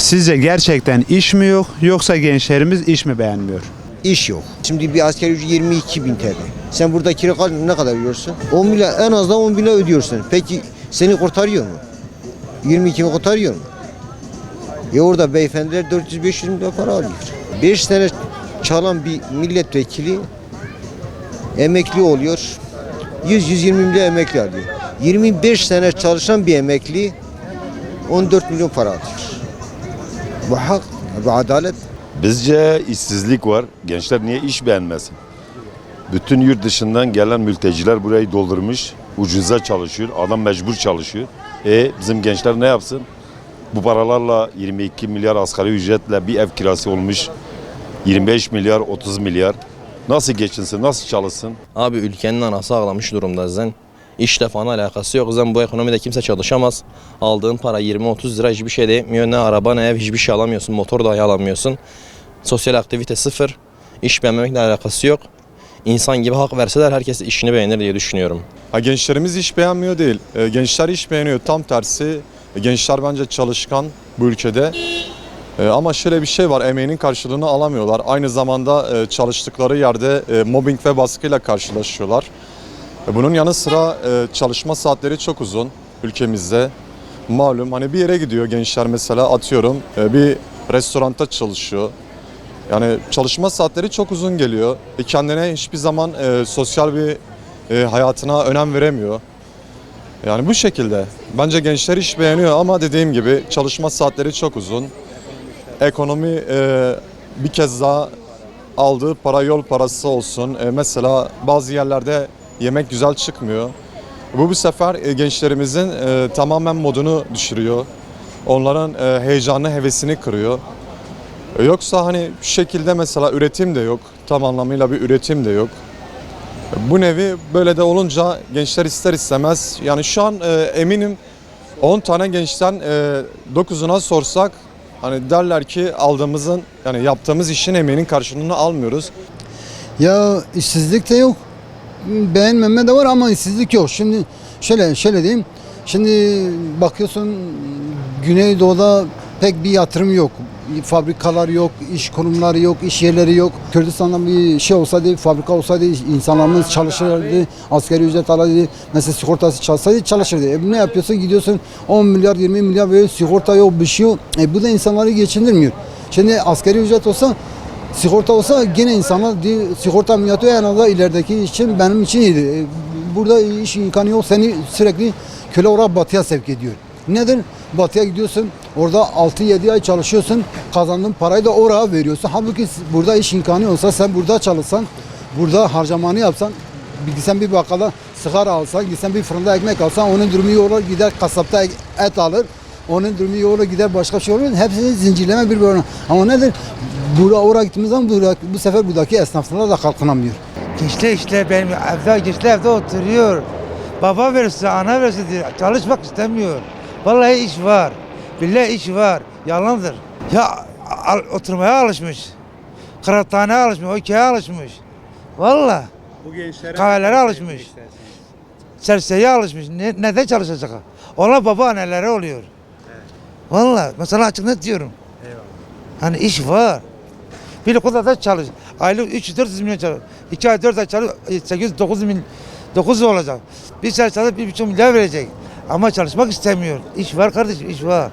Sizce gerçekten iş mi yok yoksa gençlerimiz iş mi beğenmiyor? İş yok. Şimdi bir asker ücreti 22 bin TL. Sen burada kira ne kadar ödüyorsun? 10 bin lira, en azından 10 bin lira ödüyorsun. Peki seni kurtarıyor mu? 22 bin kurtarıyor mu? Ya orada beyefendiler 400-500 bin lira para alıyor. 5 sene çalan bir milletvekili emekli oluyor. 100-120 bin lira emekli alıyor. 25 sene çalışan bir emekli 14 milyon para alıyor. Bu hak, bu adalet. Bizce işsizlik var. Gençler niye iş beğenmesin? Bütün yurt dışından gelen mülteciler burayı doldurmuş. Ucuza çalışıyor. Adam mecbur çalışıyor. E bizim gençler ne yapsın? Bu paralarla 22 milyar asgari ücretle bir ev kirası olmuş. 25 milyar, 30 milyar. Nasıl geçinsin, nasıl çalışsın? Abi ülkenin anası ağlamış durumda zaten. İşle falan alakası yok. Zaten bu ekonomide kimse çalışamaz. Aldığın para 20-30 lira hiçbir şey de yetmiyor. Ne araba ne ev hiçbir şey alamıyorsun. Motor dahi alamıyorsun. Sosyal aktivite sıfır. İş beğenmemekle alakası yok. İnsan gibi hak verseler herkes işini beğenir diye düşünüyorum. Ha, gençlerimiz iş beğenmiyor değil. E, gençler iş beğeniyor. Tam tersi e, gençler bence çalışkan bu ülkede. E, ama şöyle bir şey var emeğinin karşılığını alamıyorlar. Aynı zamanda e, çalıştıkları yerde e, mobbing ve baskıyla karşılaşıyorlar. E, bunun yanı sıra e, çalışma saatleri çok uzun ülkemizde. Malum hani bir yere gidiyor gençler mesela atıyorum e, bir restoranda çalışıyor. Yani çalışma saatleri çok uzun geliyor. E, kendine hiçbir zaman e, sosyal bir e, hayatına önem veremiyor. Yani bu şekilde. Bence gençler iş beğeniyor ama dediğim gibi çalışma saatleri çok uzun. Ekonomi e, bir kez daha aldığı para yol parası olsun. E, mesela bazı yerlerde yemek güzel çıkmıyor. Bu bu sefer e, gençlerimizin e, tamamen modunu düşürüyor. Onların e, heyecanını, hevesini kırıyor. E, Yoksa hani şu şekilde mesela üretim de yok. Tam anlamıyla bir üretim de yok. Bu nevi böyle de olunca gençler ister istemez yani şu an e, eminim 10 tane gençten e, 9'una sorsak hani derler ki aldığımızın yani yaptığımız işin emeğinin karşılığını almıyoruz. Ya işsizlik de yok. Beğenmeme de var ama işsizlik yok. Şimdi şöyle şöyle diyeyim. Şimdi bakıyorsun Güneydoğu'da pek bir yatırım yok. Fabrikalar yok, iş kurumları yok, iş yerleri yok. Kürdistan'da bir şey olsaydı, fabrika olsaydı insanlarımız çalışırdı, asgari ücret alırdı, mesela sigortası çalışsaydı çalışırdı. E ne yapıyorsun? Gidiyorsun 10 milyar, 20 milyar böyle sigorta yok, bir şey yok. E bu da insanları geçindirmiyor. Şimdi asgari ücret olsa Sigorta olsa gene insanlar diyor, sigorta yatıyor en azından ilerideki için benim için iyiydi. E, Burada iş imkanı yok seni sürekli köle olarak batıya sevk ediyor. Nedir? Batıya gidiyorsun orada 6-7 ay çalışıyorsun kazandığın parayı da oraya veriyorsun. Halbuki burada iş imkanı olsa sen burada çalışsan burada harcamanı yapsan gitsen bir bakkala sigara alsan gitsen bir fırında ekmek alsan onun durumu iyi olur gider kasapta et alır onun durumu olur gider başka bir şey olur. Hepsini zincirleme bir böyle. Ama nedir? Buraya oraya gittiğimiz zaman buraya, bu sefer buradaki esnaflar da kalkınamıyor. Gençler işte benim evde gençler evde oturuyor. Baba versin, ana versin diyor. Çalışmak istemiyor. Vallahi iş var. Billahi iş var. Yalandır. Ya al- oturmaya alışmış. Kıraathaneye alışmış, okey'e alışmış. Vallahi. Bu gençlere Kahvelere alışmış. Serseriye alışmış. Ne, neden çalışacak? Ona baba anneleri oluyor. Vallahi mesela açık net diyorum. Hani iş var. Bir okulda da çalış. Aylık 300-400 milyon çalış. 2 ay 4 ay çalış 800-9 milyon 900 olacak. Bir sene çalış 1,5 milyar verecek. Ama çalışmak istemiyor. İş var kardeşim iş var.